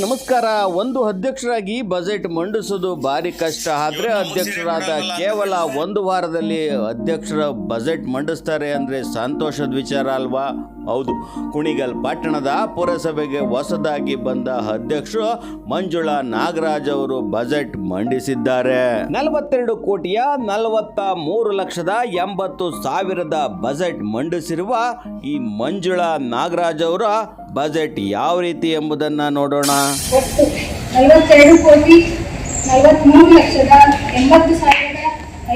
ನಮಸ್ಕಾರ. ಒಂದು ಅಧ್ಯಕ್ಷರಾಗಿ ಬಜೆಟ್ ಮಂಡಿಸೋದು ಭಾರಿ ಕಷ್ಟ. ಆದರೆ ಅಧ್ಯಕ್ಷರಾದ ಕೇವಲ ಒಂದು ವಾರದಲ್ಲಿ ಅಧ್ಯಕ್ಷರ ಬಜೆಟ್ ಮಂಡಿಸ್ತಾರೆ ಅಂದರೆ ಸಂತೋಷದ ವಿಚಾರ ಅಲ್ವಾ? ಹೌದು. ಕುಣಿಗಲ್ ಪಟ್ಟಣದ ಪುರಸಭೆಗೆ ಹೊಸದಾಗಿ ಬಂದ ಅಧ್ಯಕ್ಷರು ಮಂಜುಳಾ ನಾಗರಾಜ್ ಅವರು ಬಜೆಟ್ ಮಂಡಿಸಿದ್ದಾರೆ. ನಲವತ್ತೆರಡು ಕೋಟಿಯ ನಲವತ್ತ ಮೂರು ಲಕ್ಷದ ಎಂಬತ್ತು ಸಾವಿರದ ಬಜೆಟ್ ಮಂಡಿಸಿರುವ ಈ ಮಂಜುಳಾ ನಾಗರಾಜ್ ಅವರ ಬಜೆಟ್ ಯಾವ ರೀತಿ ಎಂಬುದನ್ನ ನೋಡೋಣ. ನಲವತ್ತೆರಡು ಕೋಟಿ ನಲವತ್ತ್ಮೂರು ಲಕ್ಷದ ಎಂಬತ್ತು ಸಾವಿರದ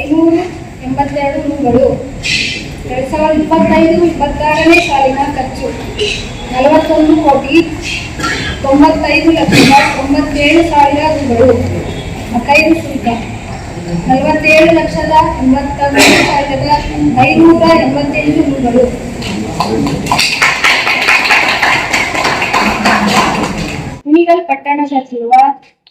ಐನೂರು ಎಂಬತ್ತೆರಡು ಎರಡು ಸಾವಿರದ ಇಪ್ಪತ್ತೈದು, ಇಪ್ಪತ್ತಾರನೇ ಕೋಟಿ ತೊಂಬತ್ತೈದು ಲಕ್ಷದ ತೊಂಬತ್ತೇಳು ಲಕ್ಷದ ಎಂಬತ್ತೊಂದು ಸಾವಿರದ ಐನೂರ ಎಂಬತ್ತೆಂಟು ರೂಗಳು. ಕುಣಿಗಲ್ ಪಟ್ಟಣದಲ್ಲಿರುವ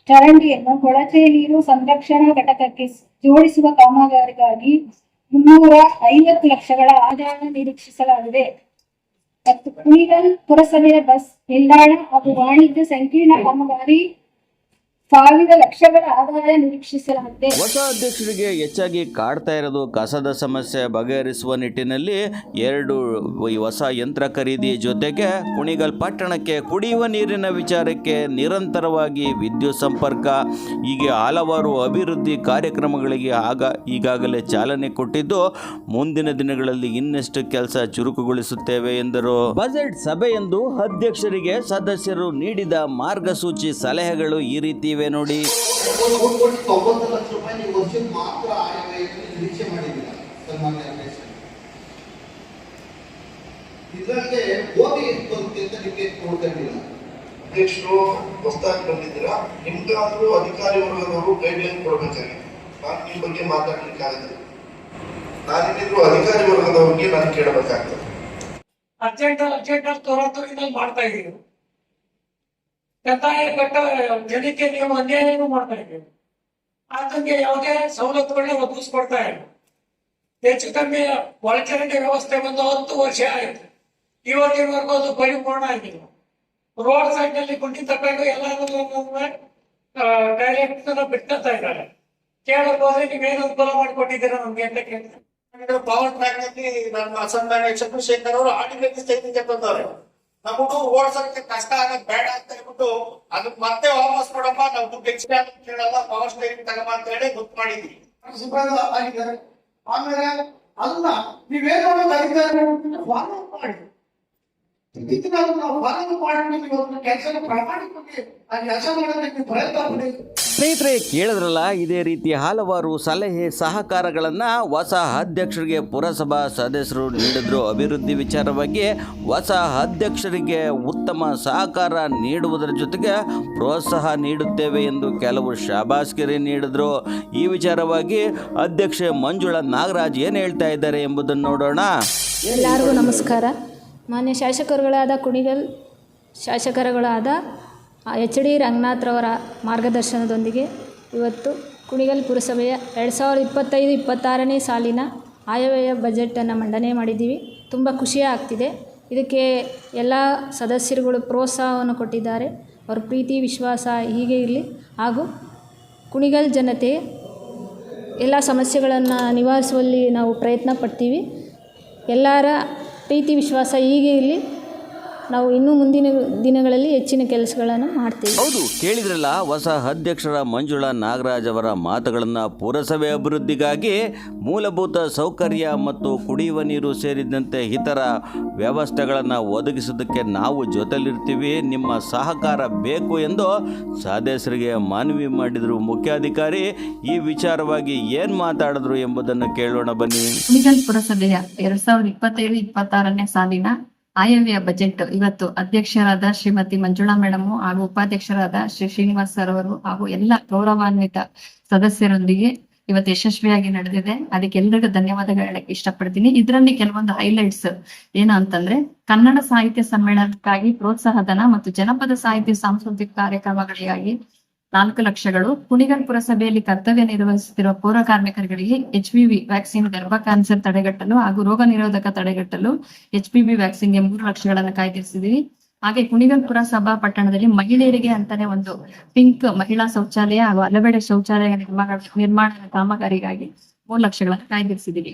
ಚರಂಡಿಯನ್ನು ಕೊಳಚೆ ನೀರು ಸಂರಕ್ಷಣಾ ಘಟಕಕ್ಕೆ ಜೋಡಿಸುವ ಕಾಮಗಾರಿಗಾಗಿ ಮುನ್ನೂರ ಐವತ್ತು ಲಕ್ಷಗಳ ಆದಾಯ ನಿರೀಕ್ಷಿಸಲಾಗಿದೆ. ಮತ್ತು ಕುಣಿಗಲ್ ಪುರಸಭೆಯ ಬಸ್ ನಿಲ್ದಾಣ ಹಾಗೂ ವಾಣಿಜ್ಯ ಸಂಕೀರ್ಣ ಕಾಮಗಾರಿ ಸಾವಿರ ಲಕ್ಷಗಳ ಆದಾಯ ನಿರೀಕ್ಷಿಸಲಾಗಿದೆ. ಹೊಸ ಅಧ್ಯಕ್ಷರಿಗೆ ಹೆಚ್ಚಾಗಿ ಕಾಡ್ತಾ ಇರೋದು ಕಸದ ಸಮಸ್ಯೆ ಬಗೆಹರಿಸುವ ನಿಟ್ಟಿನಲ್ಲಿ ಎರಡು ಹೊಸ ಯಂತ್ರ ಖರೀದಿ ಜೊತೆಗೆ ಕುಣಿಗಲ್ ಪಟ್ಟಣಕ್ಕೆ ಕುಡಿಯುವ ನೀರಿನ ವಿಚಾರಕ್ಕೆ ನಿರಂತರವಾಗಿ ವಿದ್ಯುತ್ ಸಂಪರ್ಕ, ಹೀಗೆ ಹಲವಾರು ಅಭಿವೃದ್ಧಿ ಕಾರ್ಯಕ್ರಮಗಳಿಗೆ ಆಗ ಈಗಾಗಲೇ ಚಾಲನೆ ಕೊಟ್ಟಿದ್ದು, ಮುಂದಿನ ದಿನಗಳಲ್ಲಿ ಇನ್ನಷ್ಟು ಕೆಲಸ ಚುರುಕುಗೊಳಿಸುತ್ತೇವೆ ಎಂದರು. ಬಜೆಟ್ ಸಭೆಯೆಂದು ಅಧ್ಯಕ್ಷರಿಗೆ ಸದಸ್ಯರು ನೀಡಿದ ಮಾರ್ಗಸೂಚಿ ಸಲಹೆಗಳು ಈ ರೀತಿ ಇವೆ ನೋಡಿ. ಇದರಲ್ಲಿ ಓದಿ ಬರುತ್ತೆ ಅಂತ ನಿಮಗೆ ನೋಡ್ಕೊಂಡಿಲ್ಲ ಅಧ್ಯಕ್ಷರು ಹೊಸದಾಗಿ ಬಂದಿದ್ದೀರಾ? ನಿಮ್ಗಾದ್ರೂ ಅಧಿಕಾರಿ ವರ್ಗದವರು ಗೈಡ್ಲೈನ್ ಕೊಡ್ಬೇಕಾಗಿತ್ತು ನಾನು ಬಗ್ಗೆ ಮಾತಾಡ್ಲಿಕ್ಕೆ ಆಗಿದೆ ನಾನೇನಿದ್ರು ಅಧಿಕಾರಿ ವರ್ಗದವ್ರಿಗೆ ನಾನು ಕೇಳಬೇಕಾಗ್ತದೆ. ಅರ್ಜೆಂಟ್ ಅರ್ಜೆಂಟ್ ತೋರಾತುರಿನಲ್ಲಿ ಮಾಡ್ತಾ ಇದೀವಿ ಕಂದಾಯ ಕಟ್ಟ ಜನಕ್ಕೆ ನೀವು ಅನ್ಯಾಯನೂ ಮಾಡ್ತಾ ಇದ್ದೀವಿ ಆತಂಗೆ ಯಾವುದೇ ಸವಲತ್ತುಗಳನ್ನ ಒದಗಿಸ್ಕೊಡ್ತಾ ಇಲ್ಲ. ಹೆಚ್ಚು ಕಮ್ಮಿ ಒಳಚರಂಡಿ ವ್ಯವಸ್ಥೆ ಬಂದು ಹತ್ತು ವರ್ಷ ಆಯ್ತು. ಇವತ್ತಿನವರೆಗೂ ಅದು ಪರಿಪೂರ್ಣ ಆಗಿಲ್ಲ. ರೋಡ್ ಸೈಡ್ನಲ್ಲಿ ಗುಂಡಿ ತಕೊಂಡು ಎಲ್ಲಾನು ಡೈರೆಕ್ಟ್ ಬಿಟ್ಟಂತ ಇದ್ದಾರೆ. ಕೇಳಕ್ ಹೋದ್ರೆ ನೀವೇನು ಅನುಕೂಲ ಮಾಡಿಕೊಟ್ಟಿದ್ದೀರಾ ನಮ್ಗೆ ಅಂತ ಕೇಳ್ತಾರೆ. ಪವರ್ ಟ್ರ್ಯಾಕ್ನಲ್ಲಿ ನಮ್ಮ ಅಸಂಧಾನ ಚಂದ್ರಶೇಖರ್ ಅವರು ಆರ್ಟಿಫಿಷಿಯಲ್ ಸ್ಥಿತಿಗೆ ತಂದವ್ರೆ ನಮಗೂ ಓಡ್ಸಕ್ಕೆ ಕಷ್ಟ ಆಗೋದ್ ಬೇಡ ಅಂತ ಹೇಳ್ಬಿಟ್ಟು ಅದಕ್ ಮತ್ತೆ ವಾಪಸ್ ಕೊಡಪ್ಪ, ನಾವು ದುಡ್ಡು ಹೆಚ್ಚಿಗೆ ಅಂತ ಕೇಳಲ್ಲ ಪವರ್ ಸ್ಟೇರಿಂಗ್ ತಗಮ್ಮ ಅಂತ ಹೇಳಿ ಗೊತ್ತು ಮಾಡಿದ್ವಿ. ಸುಬ್ರಹ ಆಗಿದ್ದಾರೆ. ಆಮೇಲೆ ಅದನ್ನ ನೀವೇನ್ ಮಾಡೋದು ಅಧಿಕಾರಿ ಫಾಲೋ ಮಾಡಿ ಇದನ್ನ ಅದನ್ನ ಫಾಲೋ ಮಾಡಿ ಕೆಲಸ ಪ್ರಾಮಾಣಿಕವಾಗಿ ಆ ಕೆಲಸ ಮಾಡೋದಕ್ಕೆ ಪ್ರಯತ್ನ ಪಡಿ ಸ್ನೇಹಿತರೆ, ಕೇಳಿದ್ರಲ್ಲ, ಇದೇ ರೀತಿ ಹಲವಾರು ಸಲಹೆ ಸಹಕಾರಗಳನ್ನು ಹೊಸ ಅಧ್ಯಕ್ಷರಿಗೆ ಪುರಸಭಾ ಸದಸ್ಯರು ನೀಡಿದ್ರು. ಅಭಿವೃದ್ಧಿ ವಿಚಾರವಾಗಿ ಹೊಸ ಅಧ್ಯಕ್ಷರಿಗೆ ಉತ್ತಮ ಸಹಕಾರ ನೀಡುವುದರ ಜೊತೆಗೆ ಪ್ರೋತ್ಸಾಹ ನೀಡುತ್ತೇವೆ ಎಂದು ಕೆಲವು ಶಾಬಾಸ್ಕರಿ ನೀಡಿದ್ರು. ಈ ವಿಚಾರವಾಗಿ ಅಧ್ಯಕ್ಷೆ ಮಂಜುಳಾ ನಾಗರಾಜ್ ಏನು ಹೇಳ್ತಾ ಇದ್ದಾರೆ ಎಂಬುದನ್ನು ನೋಡೋಣ. ಎಲ್ಲರಿಗೂ ನಮಸ್ಕಾರ. ಮಾನ್ಯ ಶಾಸಕರುಗಳಾದ ಕುಣಿಗಲ್, ಶಾಸಕರುಗಳಾದ ಎಚ್ ಡಿ ರಂಗನಾಥ್ರವರ ಮಾರ್ಗದರ್ಶನದೊಂದಿಗೆ ಇವತ್ತು ಕುಣಿಗಲ್ ಪುರಸಭೆಯ ಎರಡು ಸಾವಿರದ ಇಪ್ಪತ್ತೈದು, ಇಪ್ಪತ್ತಾರನೇ ಸಾಲಿನ ಆಯವ್ಯಯ ಬಜೆಟನ್ನು ಮಂಡನೆ ಮಾಡಿದ್ದೀವಿ. ತುಂಬ ಖುಷಿ ಆಗ್ತಿದೆ ಇದಕ್ಕೆ ಎಲ್ಲ ಸದಸ್ಯರುಗಳು ಪ್ರೋತ್ಸಾಹವನ್ನು ಕೊಟ್ಟಿದ್ದಾರೆ. ಅವರ ಪ್ರೀತಿ, ವಿಶ್ವಾಸ ಹೀಗೆ ಇರಲಿ. ಹಾಗೂ ಕುಣಿಗಲ್ ಜನತೆ ಎಲ್ಲ ಸಮಸ್ಯೆಗಳನ್ನು ನಿವಾರಿಸುವಲ್ಲಿ ನಾವು ಪ್ರಯತ್ನ ಪಡ್ತೀವಿ. ಎಲ್ಲರ ಪ್ರೀತಿ, ವಿಶ್ವಾಸ ಹೀಗೆ ಇರಲಿ. ನಾವು ಇನ್ನೂ ಮುಂದಿನ ದಿನಗಳಲ್ಲಿ ಹೆಚ್ಚಿನ ಕೆಲಸಗಳನ್ನು ಮಾಡ್ತೀವಿ. ಹೌದು ಕೇಳಿದ್ರಲ್ಲ ಹೊಸ ಅಧ್ಯಕ್ಷರ ಮಂಜುಳಾ ನಾಗರಾಜ್ ಅವರ ಮಾತುಗಳನ್ನು ಪುರಸಭೆ ಅಭಿವೃದ್ಧಿಗಾಗಿ ಮೂಲಭೂತ ಸೌಕರ್ಯ ಮತ್ತು ಕುಡಿಯುವ ನೀರು ಸೇರಿದಂತೆ ಇತರ ವ್ಯವಸ್ಥೆಗಳನ್ನು ಒದಗಿಸೋದಕ್ಕೆ ನಾವು ಜೊತೆಲಿರ್ತೀವಿ. ನಿಮ್ಮ ಸಹಕಾರ ಬೇಕು ಎಂದು ಸದಸ್ಯರಿಗೆ ಮನವಿ ಮಾಡಿದರು ಮುಖ್ಯಾಧಿಕಾರಿ. ಈ ವಿಚಾರವಾಗಿ ಏನು ಮಾತಾಡಿದ್ರು ಎಂಬುದನ್ನು ಕೇಳೋಣ ಬನ್ನಿ. ಪುರಸಭೆಯ ಎರಡ್ ಸಾವಿರದ ಇಪ್ಪತ್ತೈದು ಇಪ್ಪತ್ತಾರನೇ ಸಾಲಿನ ಆಯವ್ಯಯ ಬಜೆಟ್ ಇವತ್ತು ಅಧ್ಯಕ್ಷರಾದ ಶ್ರೀಮತಿ ಮಂಜುಳಾ ಮೇಡಮ್ ಹಾಗೂ ಉಪಾಧ್ಯಕ್ಷರಾದ ಶ್ರೀ ಶ್ರೀನಿವಾಸ್ ಸರ್ ಅವರು ಹಾಗೂ ಎಲ್ಲ ಗೌರವಾನ್ವಿತ ಸದಸ್ಯರೊಂದಿಗೆ ಇವತ್ತು ಯಶಸ್ವಿಯಾಗಿ ನಡೆದಿದೆ. ಅದಕ್ಕೆ ಎಲ್ರಿಗೂ ಧನ್ಯವಾದಗಳು ಹೇಳಕ್ಕೆ ಇಷ್ಟಪಡ್ತೀನಿ. ಇದರಲ್ಲಿ ಕೆಲವೊಂದು ಹೈಲೈಟ್ಸ್ ಏನು ಅಂತಂದ್ರೆ, ಕನ್ನಡ ಸಾಹಿತ್ಯ ಸಮ್ಮೇಳನಕ್ಕಾಗಿ ಪ್ರೋತ್ಸಾಹ ಧನ ಮತ್ತು ಜನಪದ ಸಾಹಿತ್ಯ ಸಾಂಸ್ಕೃತಿಕ ಕಾರ್ಯಕ್ರಮಗಳಿಗಾಗಿ ನಾಲ್ಕು ಲಕ್ಷಗಳು. ಕುಣಿಗಲ್ ಪುರಸಭೆಯಲ್ಲಿ ಕರ್ತವ್ಯ ನಿರ್ವಹಿಸುತ್ತಿರುವ ಪೌರ ಕಾರ್ಮಿಕರುಗಳಿಗೆ ಎಚ್ ಪಿ ವಿ ವ್ಯಾಕ್ಸಿನ್ ಗರ್ಭ ಕ್ಯಾನ್ಸರ್ ತಡೆಗಟ್ಟಲು ಹಾಗೂ ರೋಗ ನಿರೋಧಕ ತಡೆಗಟ್ಟಲು ಎಚ್ ಪಿ ವಿ ವ್ಯಾಕ್ಸಿನ್ಗೆ ಮೂರು ಲಕ್ಷಗಳನ್ನು ಕಾಯ್ದಿರಿಸಿದೀವಿ. ಹಾಗೆ ಕುಣಿಗಲ್ ಪುರಸಭಾ ಪಟ್ಟಣದಲ್ಲಿ ಮಹಿಳೆಯರಿಗೆ ಅಂತಾನೆ ಒಂದು ಪಿಂಕ್ ಮಹಿಳಾ ಶೌಚಾಲಯ ಹಾಗೂ ಹಲವೆಡೆ ಶೌಚಾಲಯ ನಿರ್ಮಾಣ ನಿರ್ಮಾಣದ ಕಾಮಗಾರಿಗಾಗಿ ಮೂರು ಲಕ್ಷಗಳನ್ನು ಕಾಯ್ದಿರಿಸಿದ್ದೀವಿ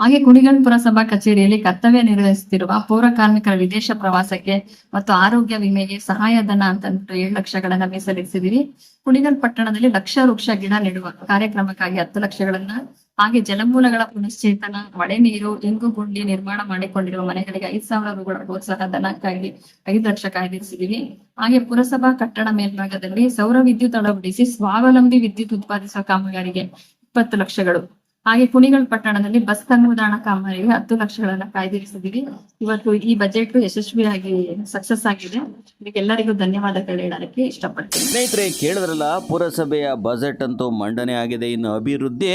ಹಾಗೆ ಕುಣಿಗಲ್ ಪುರಸಭಾ ಕಚೇರಿಯಲ್ಲಿ ಕರ್ತವ್ಯ ನಿರ್ವಹಿಸುತ್ತಿರುವ ಪೌರ ಕಾರ್ಮಿಕರ ವಿದೇಶ ಪ್ರವಾಸಕ್ಕೆ ಮತ್ತು ಆರೋಗ್ಯ ವಿಮೆಗೆ ಸಹಾಯಧನ ಅಂತ ಏಳು ಲಕ್ಷಗಳನ್ನ ಮೀಸಲಿರಿಸಿದೀವಿ ಕುಣಿಗಲ್ ಪಟ್ಟಣದಲ್ಲಿ ಲಕ್ಷ ವೃಕ್ಷ ಗಿಡ ನೆಡುವ ಕಾರ್ಯಕ್ರಮಕ್ಕಾಗಿ ಹತ್ತು ಲಕ್ಷಗಳನ್ನ ಹಾಗೆ ಜಲಮೂಲಗಳ ಪುನಶ್ಚೇತನ, ಮಳೆ ನೀರು, ಇಂಗು ಗುಂಡಿ ನಿರ್ಮಾಣ ಮಾಡಿಕೊಂಡಿರುವ ಮನೆಗಳಿಗೆ ಐದು ಸಾವಿರ ರೂಪಾಯಿ ಪ್ರೋತ್ಸಾಹ ಧನಕ್ಕಾಗಿ ಐದು ಲಕ್ಷ ಕಾಯ್ದಿರಿಸಿದೀವಿ ಹಾಗೆ ಪುರಸಭಾ ಕಟ್ಟಡ ಮೇಲ್ಭಾಗದಲ್ಲಿ ಸೌರ ವಿದ್ಯುತ್ ಅಳವಡಿಸಿ ಸ್ವಾವಲಂಬಿ ವಿದ್ಯುತ್ ಉತ್ಪಾದಿಸುವ ಕಾಮಗಾರಿಗೆ ಇಪ್ಪತ್ತು ಲಕ್ಷಗಳು. ಹಾಗೆ ಕುಣಿಗಲ್ ಪಟ್ಟಣದಲ್ಲಿ ಬಸ್ ತಂಗುದಾಣ ಕಾಮಗಾರಿಗೆ ಹತ್ತು ಲಕ್ಷಗಳನ್ನ ಕಾಯ್ದಿರಿಸಿದೀವಿ ಇವತ್ತು ಈ ಬಜೆಟ್ ಯಶಸ್ವಿಯಾಗಿ ಸಕ್ಸಸ್ ಆಗಿದೆ. ಇದಕ್ಕೆಲ್ಲರಿಗೂ ಧನ್ಯವಾದಗಳು ಹೇಳೋದಕ್ಕೆ ಇಷ್ಟಪಡ್ತೀನಿ. ಸ್ನೇಹಿತರೆ, ಕೇಳಿದ್ರಲ್ಲ, ಪುರಸಭೆಯ ಬಜೆಟ್ ಅಂತೂ ಮಂಡನೆ ಆಗಿದೆ, ಇನ್ನು ಅಭಿವೃದ್ಧಿ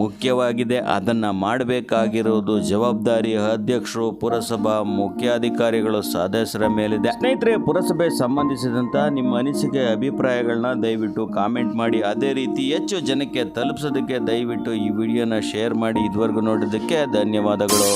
ಮುಖ್ಯವಾಗಿದೆ. ಅದನ್ನ ಮಾಡಬೇಕಾಗಿರುವುದು ಜವಾಬ್ದಾರಿ ಅಧ್ಯಕ್ಷರು, ಪುರಸಭಾ ಮುಖ್ಯಾಧಿಕಾರಿಗಳು, ಸದಸ್ಯರ ಮೇಲಿದೆ. ಸ್ನೇಹಿತರೆ, ಪುರಸಭೆ ಸಂಬಂಧಿಸಿದಂತ ನಿಮ್ಮ ಅನಿಸಿಕೆ, ಅಭಿಪ್ರಾಯಗಳನ್ನ ದಯವಿಟ್ಟು ಕಾಮೆಂಟ್ ಮಾಡಿ. ಅದೇ ರೀತಿ ಹೆಚ್ಚು ಜನಕ್ಕೆ ತಲುಪಿಸೋದಕ್ಕೆ ದಯವಿಟ್ಟು ಈ ವಿಡಿಯೋನ ಶೇರ್ ಮಾಡಿ ಇದುವರೆಗೂ ನೋಡಿದ್ದಕ್ಕೆ ಧನ್ಯವಾದಗಳು.